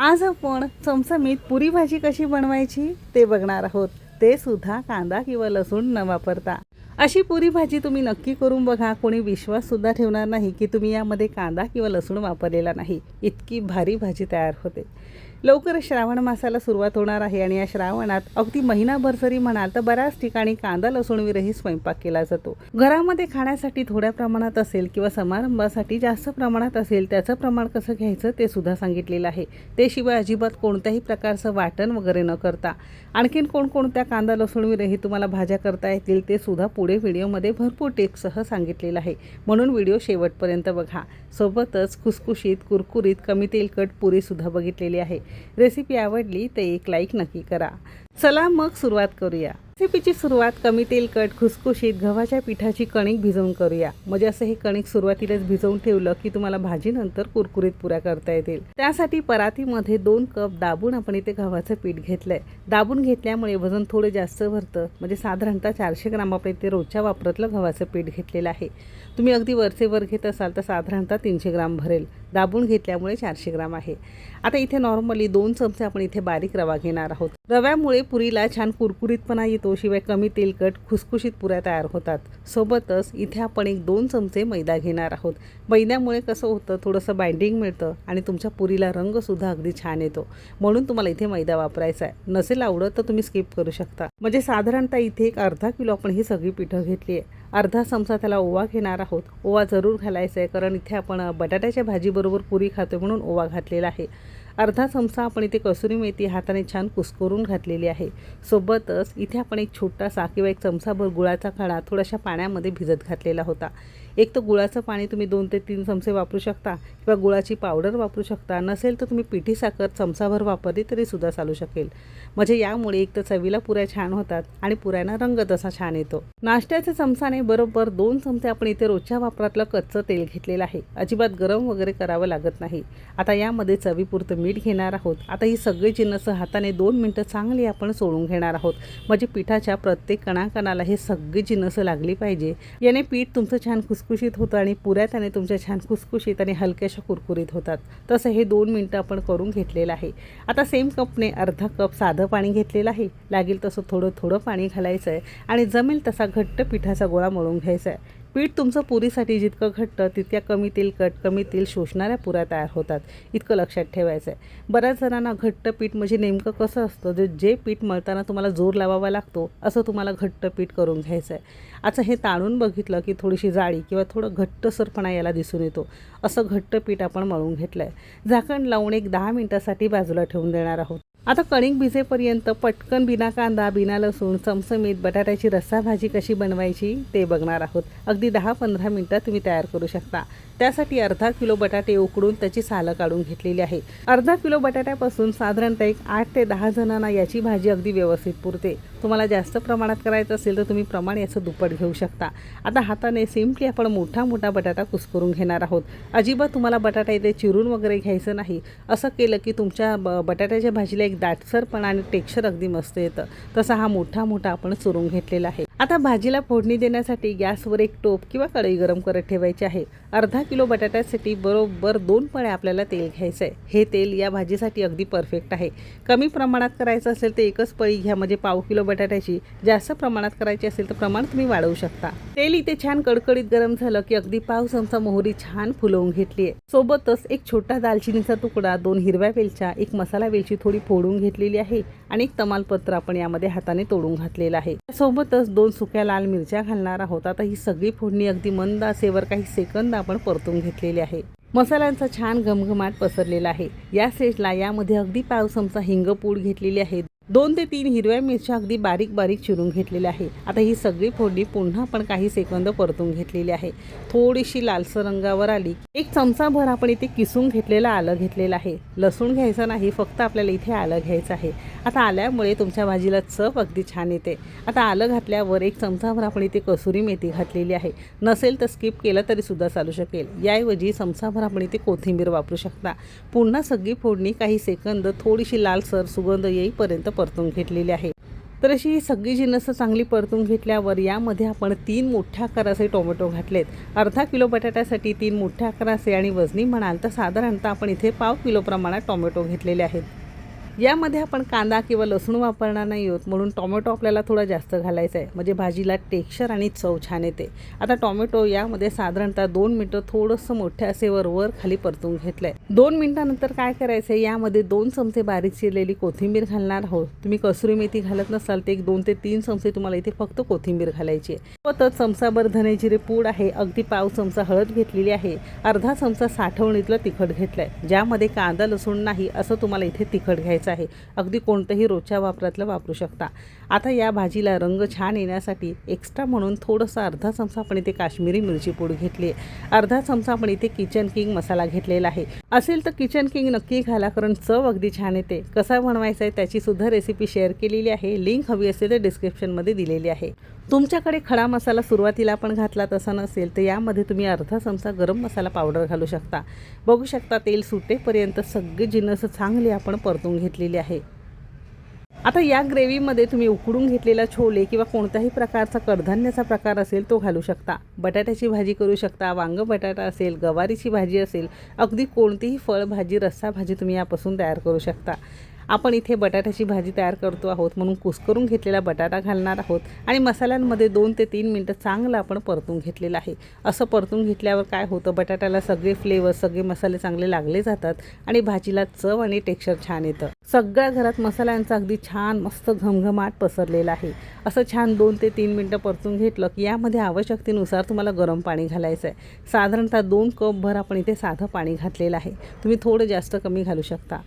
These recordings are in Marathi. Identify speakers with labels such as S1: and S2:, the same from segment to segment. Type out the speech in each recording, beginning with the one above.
S1: आज आपण चमचमीत पुरी भाजी कशी बनवायची ते बघणार आहोत. ते सुद्धा कांदा किंवा लसूण न वापरता. अशी पुरी भाजी तुम्ही नक्की करून बघा. कोणी विश्वास सुद्धा ठेवणार नाही की तुम्ही यामध्ये कांदा किंवा लसूण वापरलेला नाही. इतकी भारी भाजी तयार होते. लवकरच श्रावण मासाला सुरुवात होणार आहे आणि या श्रावणात अगदी महिनाभर जरी म्हणाल तर बऱ्याच ठिकाणी कांदा लसूणविरही स्वयंपाक केला जातो. घरामध्ये खाण्यासाठी थोड्या प्रमाणात असेल किंवा समारंभासाठी जास्त प्रमाणात असेल त्याचं प्रमाण कसं घ्यायचं ते सुद्धा सांगितलेलं आहे. ते शिवाय अजिबात कोणत्याही प्रकारचं वाटण वगैरे न करता. आणखीन कोणकोणत्या कांदा लसूणविरही तुम्हाला भाज्या करता येतील ते सुद्धा पुढे व्हिडिओमध्ये भरपूर टिप्ससह सांगितलेलं आहे. म्हणून व्हिडिओ शेवटपर्यंत बघा. सोबतच खुसखुशीत कुरकुरीत कमी तेलकट पुरीसुद्धा बघितलेली आहे. रेसिपी आवडली तर एक लाईक नक्की करा. चला मग सुरुवात करूया. रेसिपीची सुरुवात कमी तेलकट खुसखुशीत गव्हाच्या पिठाची कणिक भिजवून करूया. म्हणजे असं हे कणिक सुरुवातीलाच भिजवून ठेवलं की तुम्हाला भाजीनंतर कुरकुरीत पुऱ्या करता येतील. त्यासाठी परातीमध्ये दोन कप दाबून आपण इथे गव्हाचं पीठ घेतलंय. दाबून घेतल्यामुळे वजन थोडं जास्त भरतं. म्हणजे साधारणतः चारशे ग्राम आपण इथे रोजच्या वापरातलं गव्हाचं पीठ घेतलेलं आहे. तुम्ही अगदी वरचे वर घेत असाल तर साधारणतः तीनशे ग्राम भरेल. दाबून घेतल्यामुळे चारशे ग्राम आहे. आता इथे नॉर्मली दोन चमचे आपण इथे बारीक रवा घेणार आहोत. रव्यामुळे पुरीला छान कुरकुरीतपणा येतो. शिवाय कमी तेलकट खुसखुशीत पुऱ्या तयार होतात. सोबतच इथे आपण एक दोन चमचे मैदा घेणार आहोत. मैद्यामुळे कसं होतं थोडंसं बाइंडिंग मिळतं आणि तुमच्या पुरीला रंगसुद्धा अगदी छान येतो. म्हणून तुम्हाला इथे मैदा वापरायचा आहे. नसेल आवडत तर तुम्ही स्किप करू शकता. म्हणजे साधारणतः इथे एक अर्धा किलो आपण ही सगळी पिठं घेतली आहे. अर्धा चमचा त्याला ओवा घेणार आहोत. ओवा जरूर घालायचा आहे कारण इथे आपण बटाट्याच्या भाजीबरोबर पुरी खातो म्हणून ओवा घातलेला आहे. अर्धा चमचा आपण इथे कसुरी मेथी हाताने छान कुस्करून घातलेली आहे. सोबतच इथे आपण एक छोटासा किंवा एक चमचाभर गुळाचा खडा थोड्याशा पाण्यामध्ये भिजत घातलेला होता. एक तर गुळाचं पाणी तुम्ही दोन ते तीन चमचे वापरू शकता किंवा गुळाची पावडर वापरू शकता. नसेल तर तुम्ही पिठी साखर चमचाभर वापरली तरी सुद्धा चालू शकेल. म्हणजे यामुळे एक तर चवीला पुऱ्या छान होतात आणि पुऱ्यांना रंग तसा छान येतो. नाश्त्याच्या चमचाने बरोबर दोन चमचे आपण इथे रोजच्या वापरातलं कच्चं तेल घेतलेलं आहे. अजिबात गरम वगैरे करावं लागत नाही. आता यामध्ये चवीपुरतं मीठ घेणार आहोत. आता ही सगळी जिन्नस हाताने दोन मिनटं चांगली आपण सोडून घेणार आहोत. म्हणजे पिठाच्या प्रत्येक कणाकणाला हे सगळी जिन्नस लागली पाहिजे. याने पीठ तुमचं छान खुस खुसखुशीत होतं आणि पुऱ्या त्याने तुमच्या छान खुसखुशीत आणि हलक्याशा कुरकुरीत होतात. तसं हे दोन मिनटं आपण करून घेतलेलं आहे. आता सेम कपने अर्धा कप साधं पाणी घेतलेलं आहे. लागेल तसं थोडं थोडं पाणी घालायचं आहे आणि जमेल तसा घट्ट पिठाचा गोळा मळून घ्यायचा आहे पीठ तुमचं पुरीसाठी जितकं घट्ट तितक्या कमी तेलकट कमी तेल शोषणाऱ्या पुऱ्या तयार होतात. इतकं लक्षात ठेवायचं आहे बऱ्याच जणांना घट्ट पीठ म्हणजे नेमकं कसं असतं? जे जे पीठ मळताना तुम्हाला जोर लावावा लागतो असं तुम्हाला घट्ट पीठ करून घ्यायचं आहे आता हे ताणून बघितलं की थोडीशी जाळी किंवा थोडं घट्टसरपणा याला दिसून येतो. असं घट्ट पीठ आपण मळून घेतलं आहे झाकण लावून एक दहा मिनटासाठी बाजूला ठेवून देणार आहोत. आता कणिक भिजेपर्यंत पटकन बिना कांदा बिना लसूण चमचमीत बटाट्याची रस्सा भाजी कशी बनवायची ते बघणार आहोत. अगदी दहा पंधरा मिनटात तुम्ही तयार करू शकता. त्यासाठी अर्धा किलो बटाटे उकडून त्याची सालं काढून घेतलेली आहे. अर्धा किलो बटाट्यापासून साधारणतः एक आठ ते दहा जणांना याची भाजी अगदी व्यवस्थित पुरते. तुम्हाला जास्त प्रमाणात करायचं असेल तर तुम्ही प्रमाण याचं दुप्पट घेऊ शकता. आता हाताने सिम्पली आपण मोठा मोठा बटाटा कुस्करून घेणार आहोत. अजिबात तुम्हाला बटाटा इथे चिरून वगैरे घ्यायचं नाही. असं केलं की तुमच्या ब बटाट्याच्या भाजीला एक दाटसरपणा आणि टेक्स्चर अगदी मस्त येतं. तसा हा मोठा मोठा आपण चुरून घेतलेला आहे. आता भाजीला फोडणी देण्यासाठी गॅसवर एक टोप किंवा कढई गरम करत ठेवायची आहे. अर्धा किलो बटाट्यासाठी बरोबर दोन पळे आपल्याला तेल घ्यायचं आहे. हे तेल या भाजीसाठी अगदी परफेक्ट आहे. कमी प्रमाणात करायचं असेल तर एकच पळी घ्या म्हणजे पाव किलो बटाट्याची. जास्त प्रमाणात करायची असेल तर प्रमाण तुम्ही वाढवू शकता. तेल इथे छान कडकडीत गरम झालं की अगदी पाव चमचा मोहरी छान फुलवून घेतली आहे. सोबतच एक छोटा दालचिनीचा तुकडा दोन हिरव्या वेलच्या एक मसाला वेलची थोडी फोडून घेतलेली आहे. आणि एक तमालपत्र आपण यामध्ये हाताने तोडून घातलेलं आहे. सोबतच दोन सुक्या लाल मिरच्या घालणार आहोत. आता ही सगळी फोडणी अगदी मंद असेवर काही सेकंद आपण परतून घेतलेली आहे. मसाल्यांचा छान घमघमाट पसरलेला आहे. या स्टेजला यामध्ये अगदी पाव चमचा हिंग पूड घेतलेली आहे. दोन ते तीन हिरव्या मिरच्या अगदी बारीक बारीक चिरून घेतलेल्या आहे आता ही सगळी फोडणी पुन्हा आपण काही सेकंद परतून घेतलेली आहे. थोडीशी लालसर रंगावर आली. एक चमचाभर आपण इथे किसून घेतलेलं आलं घेतलेलं आहे. लसूण घ्यायचं नाही फक्त आपल्याला इथे आलं घ्यायचं आहे. आता आल्यामुळे तुमच्या भाजीला चव अगदी छान येते. आता आलं घातल्यावर एक चमचाभर आपण इथे कसुरी मेथी घातलेली आहे. नसेल तर स्किप केलं तरीसुद्धा चालू शकेल. याऐवजी चमचाभर आपण इथे कोथिंबीर वापरू शकता. पुन्हा सगळी फोडणी काही सेकंद थोडीशी लालसर सुगंध येईपर्यंत परतून घेतलेली आहे. तर अशी ही सगळी जिन्नसं चांगली परतून घेतल्यावर यामध्ये आपण तीन मोठ्या आकाराचे टोमॅटो घातलेत. अर्धा किलो बटाट्यासाठी तीन मोठ्या आकाराचे आणि वजनी म्हणाल तर साधारणतः आपण इथे पाव किलो प्रमाणात टोमॅटो घेतलेले आहेत. यामध्ये आपण कांदा किंवा लसूण वापरणार नाही आहोत. म्हणून टोमॅटो आपल्याला थोडा जास्त घालायचा आहे म्हणजे भाजीला टेक्स्चर आणि चव छान येते. आता टोमॅटो यामध्ये साधारणतः दोन मिनटं थोडंसं मोठे असे वर वर खाली परतून घेतलं आहे दोन मिनटानंतर काय करायचं आहे यामध्ये दोन चमचे बारीक चिरलेली कोथिंबीर घालणार आहोत. तुम्ही कसुरी मेथी घालत नसाल तर एक दोन ते तीन चमचे तुम्हाला इथे फक्त कोथिंबीर घालायची आहे. सोबतच चमचाभर धने जिरे पूड आहे. अगदी पाव चमचा हळद घेतलेली आहे. अर्धा चमचा साठवणीतलं तिखट घेतलं आहे ज्यामध्ये कांदा लसूण नाही असं तुम्हाला इथे तिखट घ्यायचं आहे. अगदी कोणतंही रोजच्या वापरातलं वापरू शकता. आता या भाजीला रंग छान येण्यासाठी एक्स्ट्रा म्हणून थोडंसं अर्धा चमचा आपण इथे काश्मीरी मिरची पूड घेतली आहे. अर्धा चमचा आपण इथे किचन किंग मसाला घेतलेला आहे. असेल तर किचन किंग नक्की घाला कारण चव अगदी छान येते. कसा बनवायचा आहे त्याची सुद्धा रेसिपी शेअर केलेली आहे. लिंक हवी असेल तर डिस्क्रिप्शनमध्ये दिलेली आहे. तुमच्याकडे खडा मसाला सुरुवातीला आपण घातला तसा नसेल तर यामध्ये तुम्ही अर्धा चमचा गरम मसाला पावडर घालू शकता. बघू शकता तेल सुटेपर्यंत सगळे जिन्नस चांगले आपण परतून घेतलेले आहे. आता या ग्रेव्हीमध्ये तुम्ही उकडून घेतलेला छोले किंवा कोणत्याही प्रकारचा कडधान्याचा प्रकार असेल तो घालू शकता. बटाट्याची भाजी करू शकता वांग बटाटा असेल गवारीची भाजी असेल अगदी कोणतीही फळभाजी रस्सा भाजी तुम्ही यापासून तयार करू शकता. आपण इथे बटाट्याची भाजी तयार करतो आहोत म्हणून कुस्करून घेतलेला बटाटा घालणार आहोत आणि मसाल्यांमध्ये दोन ते तीन मिनटं चांगलं आपण परतून घेतलेलं आहे. असं परतून घेतल्यावर काय होतं? बटाट्याला सगळे फ्लेवर सगळे मसाले चांगले लागले जातात आणि भाजीला चव आणि टेक्स्चर छान येतं. सगळ्या घरात मसाल्यांचा अगदी छान मस्त घमघमाट पसरलेला आहे. असं छान दोन ते तीन मिनटं परतून घेतलं की यामध्ये आवश्यकतेनुसार तुम्हाला गरम पाणी घालायचं आहे साधारणतः दोन कपभर आपण इथे साधं पाणी घातलेलं आहे. तुम्ही थोडं जास्त कमी घालू शकता.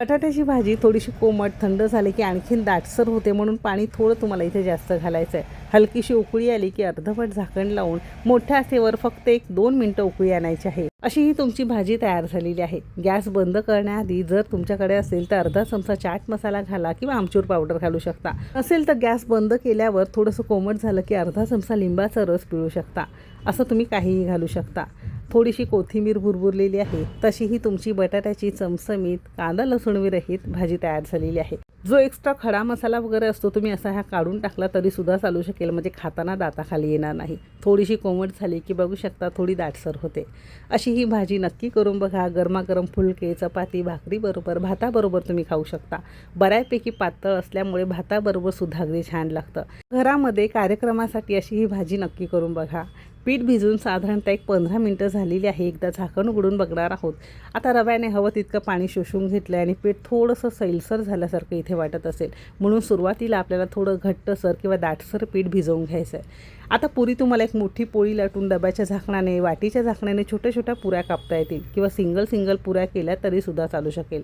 S1: बटाट्याची भाजी थोडीशी कोमट थंड झाली की आणखीन दाटसर होते म्हणून पाणी थोडं तुम्हाला इथे जास्त घालायचं आहे हलकीशी उकळी आली की अर्धवट झाकण लावून मोठ्या आचेवर फक्त एक दोन मिनटं उकळी आणायची आहे. अशी ही तुमची भाजी तयार झालेली आहे. गॅस बंद करण्याआधी जर तुमच्याकडे असेल तर अर्धा चमचा चाट मसाला घाला किंवा आमचूर पावडर घालू शकता. असेल तर गॅस बंद केल्यावर थोडंसं कोमट झालं की अर्धा चमचा लिंबाचा रस पिळू शकता. असं तुम्ही काहीही घालू शकता. थोडीशी कोथिंबीर भुरभुरलेली आहे. तशीही तुमची बटाट्याची चमचमीत कांदा लसूण विरहित भाजी तयार झालेली आहे. जो एक्स्ट्रा खडा मसाला वगैरे असतो तुम्ही असा ह्या काढून टाकला तरी सुद्धा चालू शकेल. म्हणजे खाताना दाताखाली येणार नाही. थोडीशी कोमट झाली की बघू शकता थोडी दाटसर होते. अशी ही भाजी नक्की करून बघा. गरमागरम फुलके चपाती भाकरीबरोबर भाताबरोबर तुम्ही खाऊ शकता. बऱ्यापैकी पातळ असल्यामुळे भाताबरोबर सुद्धा अगदी छान लागतं. घरामध्ये कार्यक्रमासाठी अशी ही भाजी नक्की करून बघा. पीठ भिजून साधारणतः एक पंधरा मिनटं झालेली आहे. एकदा झाकण उघडून बघणार आहोत. आता रव्याने हवं तितकं पाणी शोषून घेतलं आणि पीठ थोडंसं सैलसर झाल्यासारखं इथे वाटत असेल. म्हणून सुरुवातीला आपल्याला थोडं घट्टसर किंवा दाटसर पीठ भिजवून घ्यायचं आहे आता पुरी तुम्हाला एक मोठी पोळी लाटून डब्याच्या झाकणाने वाटीच्या झाकणाने छोट्या छोट्या पुऱ्या कापता येतील किंवा सिंगल सिंगल पुऱ्या केल्या तरीसुद्धा चालू शकेल.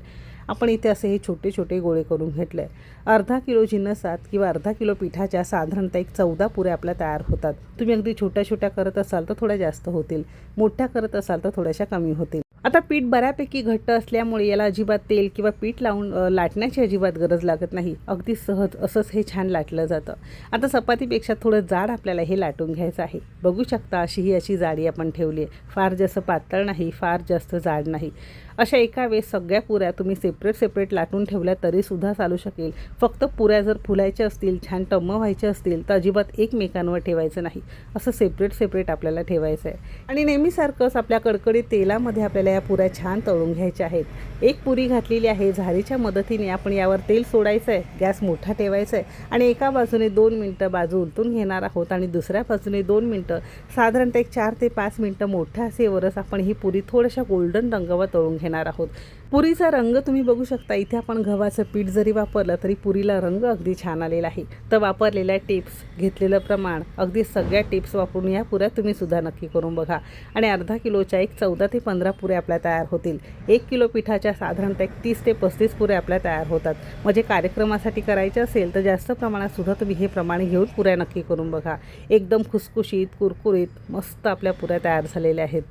S1: आपण इथे असे हे छोटे छोटे गोळे करून घेतले. अर्धा किलो जिन्नसात किंवा अर्धा किलो पिठाच्या साधारणतः एक चौदा पुऱ्या आपल्या तयार होतात. तुम्ही अगदी छोट्या छोट्या करत असाल तर थोड्या जास्त होतील. मोठ्या करत असाल तर थोड्याशा कमी होतील. आता पीठ बऱ्यापैकी घट्ट असल्यामुळे याला अजिबात तेल किंवा पीठ लावून लाटण्याची अजिबात गरज लागत नाही. अगदी सहज असंच हे छान लाटलं जातं. आता चपातीपेक्षा थोडं जाड आपल्याला हे लाटून घ्यायचं आहे. बघू शकता अशी ही अशी जाडी आपण ठेवली आहे. फार जास्त पातळ नाही फार जास्त जाड नाही. अशा एका वेळेस सगळ्या पुऱ्या तुम्ही सेपरेट सेपरेट लाटून ठेवल्या तरीसुद्धा चालू शकेल. फक्त पुऱ्या जर फुलायच्या असतील छान टम्म व्हायच्या असतील तर अजिबात एकमेकांवर ठेवायचं नाही. असं सेपरेट सेपरेट आपल्याला ठेवायचं आहे. आणि नेहमीसारखंच आपल्या कडकडीत तेलामध्ये आपल्याला या पुऱ्या छान तळून घ्यायच्या आहेत. एक पुरी घातलेली आहे झारीच्या मदतीने आपण यावर तेल सोडायचं आहे गॅस मोठा ठेवायचा आहे आणि एका बाजूने दोन मिनटं बाजू उलटून घेणार आहोत आणि दुसऱ्या बाजूने दोन मिनटं साधारणतः एक चार ते पाच मिनटं मोठ्या असेवरच आपण ही पुरी थोड्याशा गोल्डन रंगावर तळून घेणार आहोत. पुरीचा रंग तुम्ही बघू शकता. इथे आपण गव्हाचं पीठ जरी वापरलं तरी पुरीला रंग अगदी छान आलेला आहे. तर वापरलेल्या टिप्स घेतलेलं प्रमाण अगदी सगळ्या टिप्स वापरून या पुऱ्या तुम्ही सुद्धा नक्की करून बघा. आणि अर्धा किलोच्या एक चौदा ते पंधरा पुऱ्या आपल्या तयार होतील. एक किलो पिठाच्या साधारणतः एक तीस ते पस्तीस पुऱ्या आपल्या तयार होतात. म्हणजे कार्यक्रमासाठी करायचे असेल तर जास्त प्रमाणात सुद्धा तुम्ही हे प्रमाण घेऊन पुऱ्या नक्की करून बघा. एकदम खुसखुशीत कुरकुरीत मस्त आपल्या पुऱ्या तयार झालेल्या आहेत.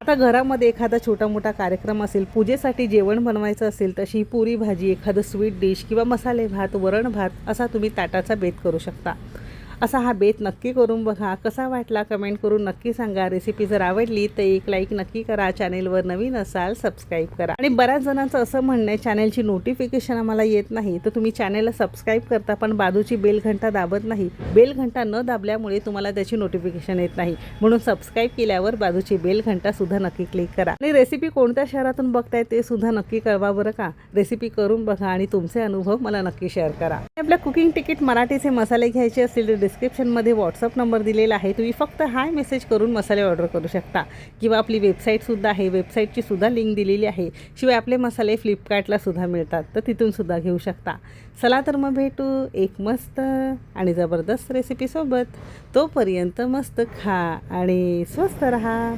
S1: आता घरामध्ये एखादा छोटा मोठा कार्यक्रम असेल पूजेसाठी जेवण बनवायचं असेल तशी ही पुरी भाजी एखादं स्वीट डिश किंवा मसाले भात वरण भात असा तुम्ही ताटाचा बेत करू शकता. असा हा बेत नक्की करून बघा. कसा वाटला कमेंट करून नक्की सांगा. रेसिपी जर आवडली तर एक लाईक नक्की करा. चॅनेलवर नवीन असाल सबस्क्राईब करा. आणि बऱ्याच जणांचं असं म्हणणं आहे चॅनेलची नोटिफिकेशन आम्हाला येत नाही तर तुम्ही चॅनेलला सबस्क्राईब करता पण बाजूची बेल घंटा दाबत नाही. बेल घंटा न दाबल्यामुळे तुम्हाला त्याची नोटिफिकेशन येत नाही. म्हणून सबस्क्राईब केल्यावर बाजूची बेल घंटा सुद्धा नक्की क्लिक करा. आणि रेसिपी कोणत्या शहरातून बघताय ते सुद्धा नक्की कळवा बरं का. रेसिपी करून बघा आणि तुमचे अनुभव मला नक्की शेअर करा. आपल्या कुकिंग तिकीट मराठीचे मसाले घ्यायचे असतील तर डिस्क्रिप्शनमध्ये व्हॉट्सअप नंबर दिलेला आहे. तुम्ही फक्त हाय मेसेज करून मसाले ऑर्डर करू शकता. किंवा आपली वेबसाईटसुद्धा आहे. वेबसाईटची सुद्धा लिंक दिलेली आहे. शिवाय आपले मसाले फ्लिपकार्टला सुद्धा मिळतात. तर तिथून सुद्धा घेऊ शकता. चला तर मग भेटू एक मस्त आणि जबरदस्त रेसिपीसोबत तोपर्यंत मस्त खा आणि स्वस्त रहा.